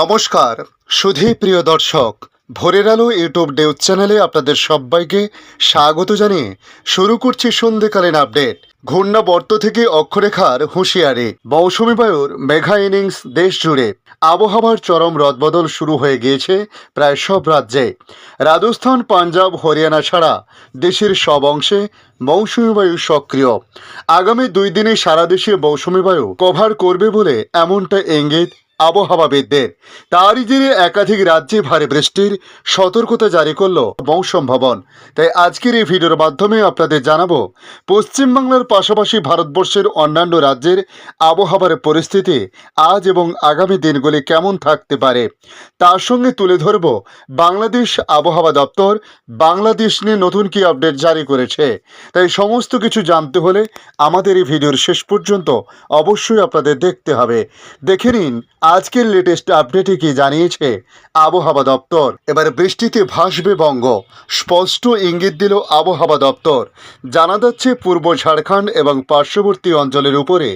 নমস্কার, সুধী প্রিয় দর্শক, ভোরের আলো ইউটিউব নিউজ চ্যানেলে আপনাদের সবাইকে স্বাগত জানিয়ে শুরু করছি সন্ধেকালীন আপডেট। ঘূর্ণাবর্ত থেকে অক্ষরেখার হুঁশিয়ারি, মৌসুমি বায়ুর মেঘা ইনিংস দেশ জুড়ে আবহাওয়ার চরম রদবদল শুরু হয়ে গিয়েছে প্রায় সব রাজ্যে। রাজস্থান, পাঞ্জাব, হরিয়ানা ছাড়া দেশের সব অংশে মৌসুমি বায়ু সক্রিয়। আগামী দুই দিনে সারা দেশে মৌসুমি বায়ু কভার করবে বলে এমনটা ইঙ্গিত আবহাওয়াবিদদের তারই জেরে একাধিক রাজ্যে ভারী বৃষ্টির সতর্কতা জারি করল মৌসুম ভবন। তাই আজকের এই ভিডিওর মাধ্যমে আপনাদের জানাব, পশ্চিমবাংলার পাশাপাশি ভারতবর্ষের অন্যান্য রাজ্যের আবহাওয়ার পরিস্থিতি আজ এবং আগামী দিনগুলি কেমন থাকতে পারে, তার সঙ্গে তুলে ধরব বাংলাদেশ আবহাওয়া দপ্তর, বাংলাদেশ নিয়ে নতুন কি আপডেট জারি করেছে। তাই সমস্ত কিছু জানতে হলে আমাদের এই ভিডিওর শেষ পর্যন্ত অবশ্যই আপনাদের দেখতে হবে। দেখে নিন আজকের লেটেস্ট আপডেটে কি জানিয়েছে আবহাওয়া দপ্তর? এবার বৃষ্টিতে ভাসবে বঙ্গ। স্পষ্ট ইঙ্গিত দিল আবহাওয়া দপ্তর। জানা যাচ্ছে পূর্ব ঝাড়খণ্ড এবং পার্শ্ববর্তী অঞ্চলের উপরে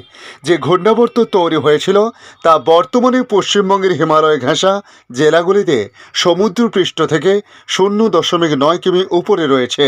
যে ঘূর্ণাবর্ত তৈরি হয়েছিল, তা বর্তমানে পশ্চিমবঙ্গের হিমালয় ঘেঁষা জেলাগুলিতে সমুদ্রপৃষ্ঠ থেকে শূন্য দশমিক নয় কিমি উপরে রয়েছে।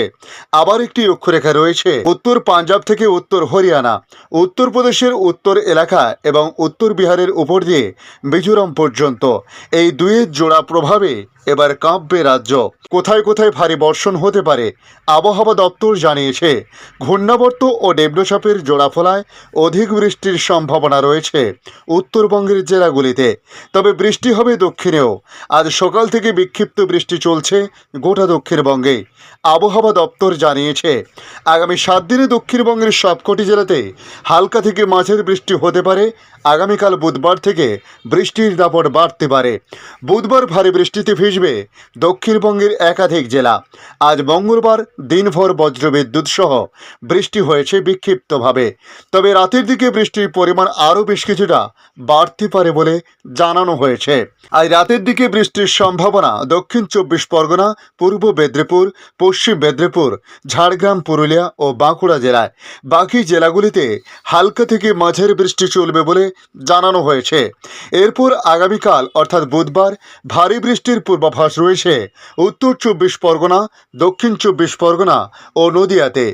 আবার একটি অক্ষরেখা রয়েছে, উত্তর পাঞ্জাব থেকে উত্তর হরিয়ানা, উত্তরপ্রদেশের উত্তর এলাকা এবং উত্তর বিহারের উপর দিয়ে মিজোরাম পর্যন্ত। এই দুয়ের জোড়া প্রভাবে এবার কাঁপবে রাজ্য। কোথায় কোথায় ভারী বর্ষণ হতে পারে, আবহাওয়া দপ্তর জানিয়েছে। ঘূর্ণাবর্ত ও ডেবলোসাপের জোড়াফলায় অধিক বৃষ্টির সম্ভাবনা রয়েছে উত্তরবঙ্গের জেলাগুলিতে। তবে বৃষ্টি হবে দক্ষিণেও। আজ সকাল থেকে বিক্ষিপ্ত বৃষ্টি চলছে গোটা দক্ষিণবঙ্গে। আবহাওয়া দপ্তর জানিয়েছে, আগামী সাত দিনে দক্ষিণবঙ্গের সবকটি জেলাতে হালকা থেকে মাঝের বৃষ্টি হতে পারে। আগামীকাল বুধবার থেকে বৃষ্টির দাপট বাড়তে পারে। বুধবার ভারী বৃষ্টিতে ভিজবে দক্ষিণবঙ্গের একাধিক জেলা। আজ মঙ্গলবার দিনভর বজ্রবিদ্যুৎ সহ বৃষ্টি হয়েছে বিক্ষিপ্তভাবে। তবে রাতের দিকে বৃষ্টির পরিমাণ আরও বেশ কিছুটা বাড়তে পারে বলে জানানো হয়েছে। আজ রাতের দিকে বৃষ্টির সম্ভাবনা দক্ষিণ চব্বিশ পরগনা, পূর্ব মেদিনীপুর, পশ্চিম মেদিনীপুর, ঝাড়গ্রাম, পুরুলিয়া ও বাঁকুড়া জেলায়। বাকি জেলাগুলিতে হালকা থেকে মাঝের বৃষ্টি চলবে বলে জানানো হয়েছে। এরপর আগামীকাল, অর্থাৎ বুধবার, ভারী বৃষ্টির পূর্বাভাস রয়েছে। উত্তর চব্বিশ পরগনা, দক্ষিণ চব্বিশ পরগনা ও নদিয়াতে।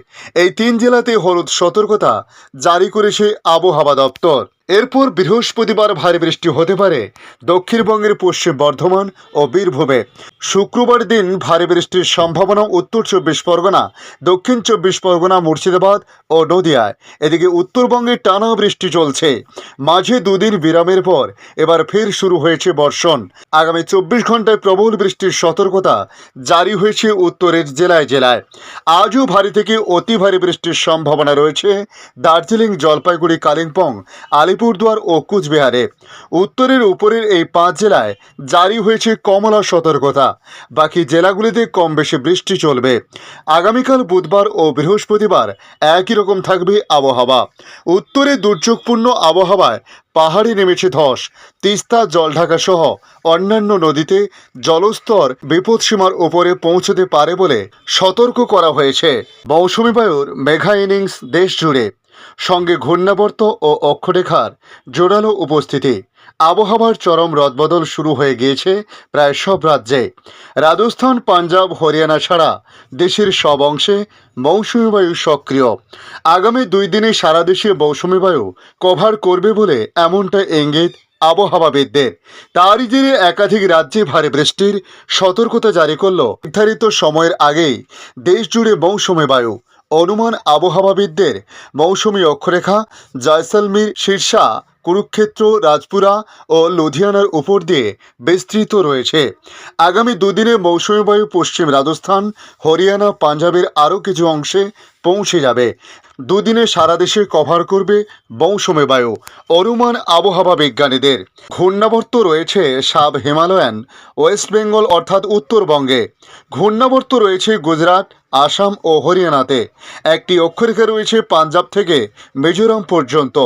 এই তিন জেলাতে হলুদ সতর্কতা জারি করেছে আবহাওয়া দপ্তর। এরপর বৃহস্পতিবার ভারী বৃষ্টি হতে পারে। দক্ষিণবঙ্গের পশ্চিম বর্ধমান ও বীরভূমে। শুক্রবার দিন ভারী বৃষ্টির সম্ভাবনা উত্তর চব্বিশ পরগনা, দক্ষিণ চব্বিশ পরগনা, মুর্শিদাবাদ ও নদিয়ায়। এদিকে উত্তরবঙ্গে টানা বৃষ্টি চলছে। মাঝে দুদিন বিরামের পর এবার ফের শুরু হয়েছে বর্ষণ। আগামী চব্বিশ ঘন্টায় প্রবল বৃষ্টির সতর্কতা জারি হয়েছে উত্তরের জেলায় জেলায়। আজও ভারী থেকে অতি ভারী বৃষ্টির সম্ভাবনা রয়েছে। দার্জিলিং, জলপাইগুড়ি, কালিম্পং আলিপুরদুয়ার ও কুচবিহারে। উত্তরের উপরের এই পাঁচ জেলায় জারি হয়েছে কমলা সতর্কতা। বাকি জেলাগুলিতে কম বেশি বৃষ্টি চলবে। আগামীকাল বুধবার ও বৃহস্পতিবার একই রকম থাকবে আবহাওয়া। উত্তরে দুর্যোগপূর্ণ আবহাওয়ায় পাহাড়ে নেমেছে ধস। তিস্তা, জলঢাকা সহ অন্যান্য নদীতে জলস্তর বিপদসীমার উপরে পৌঁছতে পারে বলে সতর্ক করা হয়েছে। মৌসুমি বায়ুর মেঘা ইনিংস দেশ জুড়ে সঙ্গে ঘূর্ণাবর্ত ও অক্ষরেখার জোরালো উপস্থিতি। আবহাওয়ার চরম রদবদল শুরু হয়ে গিয়েছে প্রায় সব রাজ্যে। রাজস্থান, পাঞ্জাব, হরিয়ানা ছাড়া দেশের সব অংশে মৌসুমি বায়ু সক্রিয়। আগামী দুই দিনে সারা দেশে মৌসুমি বায়ু কভার করবে বলে এমনটা ইঙ্গিত আবহাওয়াবিদদের। তারই জেরে একাধিক রাজ্যে ভারী বৃষ্টির সতর্কতা জারি করল নির্ধারিত সময়ের আগেই দেশ জুড়ে মৌসুমি বায়ু। অনুমান আবহাওয়াবিদদের মৌসুমি অক্ষরেখা জয়সলমীর শীর্ষা কুরুক্ষেত্র, রাজপুরা ও লুধিয়ানার উপর দিয়ে বিস্তৃত রয়েছে। আগামী দুদিনে মৌসুমি বায়ু পশ্চিম রাজস্থান, হরিয়ানা, পাঞ্জাবের আরও কিছু অংশে পৌঁছে যাবে। দুদিনে সারা দেশে কভার করবে মৌসুমি বায়ু অনুমান আবহাওয়া বিজ্ঞানীদের। ঘূর্ণাবর্ত রয়েছে সাব হিমালয়ান, ওয়েস্ট বেঙ্গল অর্থাৎ উত্তরবঙ্গে। ঘূর্ণাবর্ত রয়েছে গুজরাট, আসাম ও হরিয়ানাতে। একটি অক্ষরেখা রয়েছে পাঞ্জাব থেকে মিজোরাম পর্যন্ত।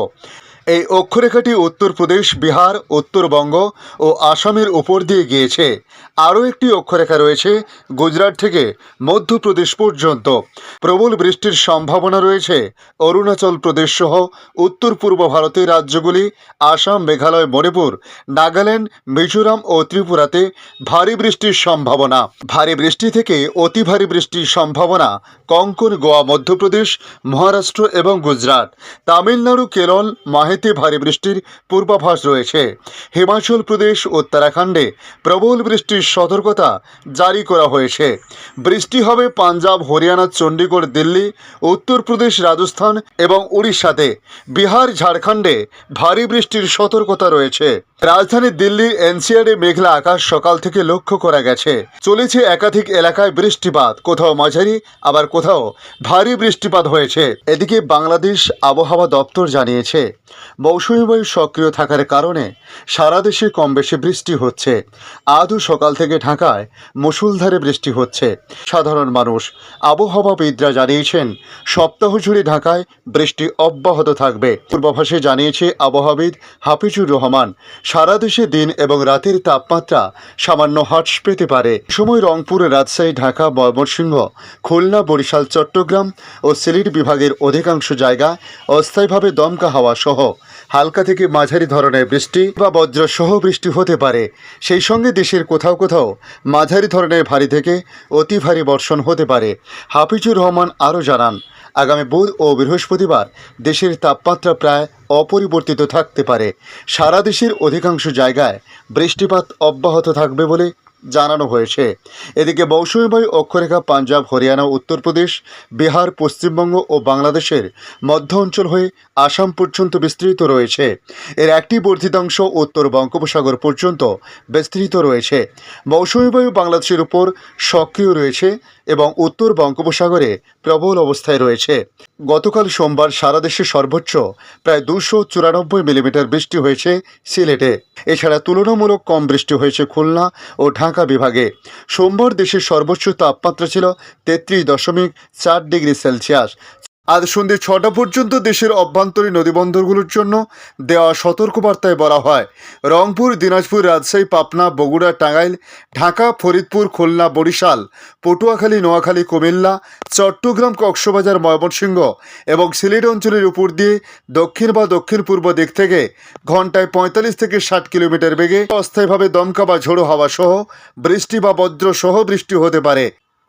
এই অক্ষরেখাটি উত্তরপ্রদেশ, বিহার, উত্তরবঙ্গ ও আসামের উপর দিয়ে গিয়েছে। আরও একটি অক্ষরেখা রয়েছে গুজরাট থেকে মধ্যপ্রদেশ পর্যন্ত। প্রবল বৃষ্টির সম্ভাবনা রয়েছে। অরুণাচল প্রদেশ সহ উত্তর পূর্ব ভারতের রাজ্যগুলি, আসাম, মেঘালয়, মণিপুর, নাগাল্যান্ড, মিজোরাম ও ত্রিপুরাতে ভারী বৃষ্টির সম্ভাবনা। ভারী বৃষ্টি থেকে অতি ভারী বৃষ্টির সম্ভাবনা কঙ্কন, গোয়া, মধ্যপ্রদেশ, মহারাষ্ট্র এবং গুজরাট। তামিলনাড়ু, কেরল মাহেতে ভারী বৃষ্টির পূর্বাভাস রয়েছে। হিমাচল প্রদেশ উত্তরাখণ্ডে প্রবল বৃষ্টির সতর্কতা জারি করা হয়েছে। বৃষ্টি হবে পাঞ্জাব, হরিয়ানা চণ্ডীগড় দিল্লি উত্তরপ্রদেশ রাজস্থান এবং উড়িষ্যাতে। বিহার, ঝাড়খণ্ডে ভারী বৃষ্টির সতর্কতা রয়েছে। রাজধানী দিল্লির এনসিআরে মেঘলা আকাশ সকাল থেকে লক্ষ্য করা গেছে। চলেছে একাধিক এলাকায় বৃষ্টিপাত। কোথাও মাঝারি, আবার কোথাও ভারী বৃষ্টিপাত হয়েছে। এদিকে বাংলাদেশ আবহাওয়া দপ্তর জানিয়েছে, মৌসুমী বায়ু সক্রিয় থাকার কারণে সারা দেশে কম বেশি বৃষ্টি হচ্ছে। আজও সকাল থেকে ঢাকায় মুষলধারে বৃষ্টি হচ্ছে। সাধারণ মানুষ, আবহাওয়াবিদরা জানিয়েছেন, সপ্তাহ জুড়ে ঢাকায় বৃষ্টি অব্যাহত থাকবে। পূর্বাভাসে জানিয়েছে আবহাওয়াবিদ হাফিজুর রহমান সারা দেশে দিন এবং রাতের তাপমাত্রা সামান্য হ্রাস পেতে পারে। সময় রংপুর রাজশাহী, ঢাকা, ময়মনসিংহ, খুলনা, বরিশাল, চট্টগ্রাম ও সিলেট বিভাগের অধিকাংশ জায়গা অস্থায়ীভাবে দমকা হাওয়া সহ হালকা থেকে মাঝারি ধরনের বৃষ্টি বা বজ্র সহ বৃষ্টি হতে পারে। সেই সঙ্গে দেশের কোথাও কোথাও মাঝারি ধরনের ভারী থেকে অতি ভারী বর্ষণ হতে পারে। হাফিজুর রহমান আরও জানান, আগামী বুধ ও বৃহস্পতিবার দেশের তাপমাত্রা প্রায় অপরিবর্তিত থাকতে পারে। সারা দেশের অধিকাংশ জায়গায় বৃষ্টিপাত অব্যাহত থাকবে বলে জানানো হয়েছে। এদিকে মৌসুমী বায়ু অক্ষরেখা পাঞ্জাব, হরিয়ানা, উত্তরপ্রদেশ, বিহার, পশ্চিমবঙ্গ ও বাংলাদেশের মধ্য অঞ্চল হয়ে আসাম পর্যন্ত বিস্তৃত রয়েছে। এর একটি বর্ধিতাংশ উত্তর বঙ্গোপসাগর পর্যন্ত বিস্তৃত রয়েছে। মৌসুমী বায়ু বাংলাদেশের উপর সক্রিয় রয়েছে এবং উত্তর বঙ্গোপসাগরে প্রবল অবস্থায় রয়েছে। গতকাল সোমবার সারা দেশে সর্বোচ্চ প্রায় দুশো চুরানব্বই মিলিমিটার বৃষ্টি হয়েছে সিলেটে। এছাড়া তুলনামূলক কম বৃষ্টি হয়েছে খুলনা ও ঢাকা বিভাগে। সোমবার দেশের সর্বোচ্চ তাপমাত্রা ছিল তেত্রিশ দশমিক চার ডিগ্রি সেলসিয়াস। আজ সন্ধ্যে ছটা পর্যন্ত দেশের অভ্যন্তরীণ নদীবন্দরগুলোর জন্য দেওয়া সতর্কবার্তায় বলা হয়, রংপুর, দিনাজপুর, রাজশাহী, পাবনা, বগুড়া, টাঙ্গাইল, ঢাকা, ফরিদপুর, খুলনা, বরিশাল, পটুয়াখালী, নোয়াখালী, কুমিল্লা, চট্টগ্রাম, কক্সবাজার, ময়মনসিংহ এবং সিলেট অঞ্চলের উপর দিয়ে দক্ষিণ বা দক্ষিণ পূর্ব দিক থেকে ঘন্টায় পঁয়তাল্লিশ থেকে ষাট কিলোমিটার বেগে অস্থায়ীভাবে দমকা বা ঝোড়ো হাওয়া সহ বৃষ্টি বা বজ্র সহ বৃষ্টি হতে পারে।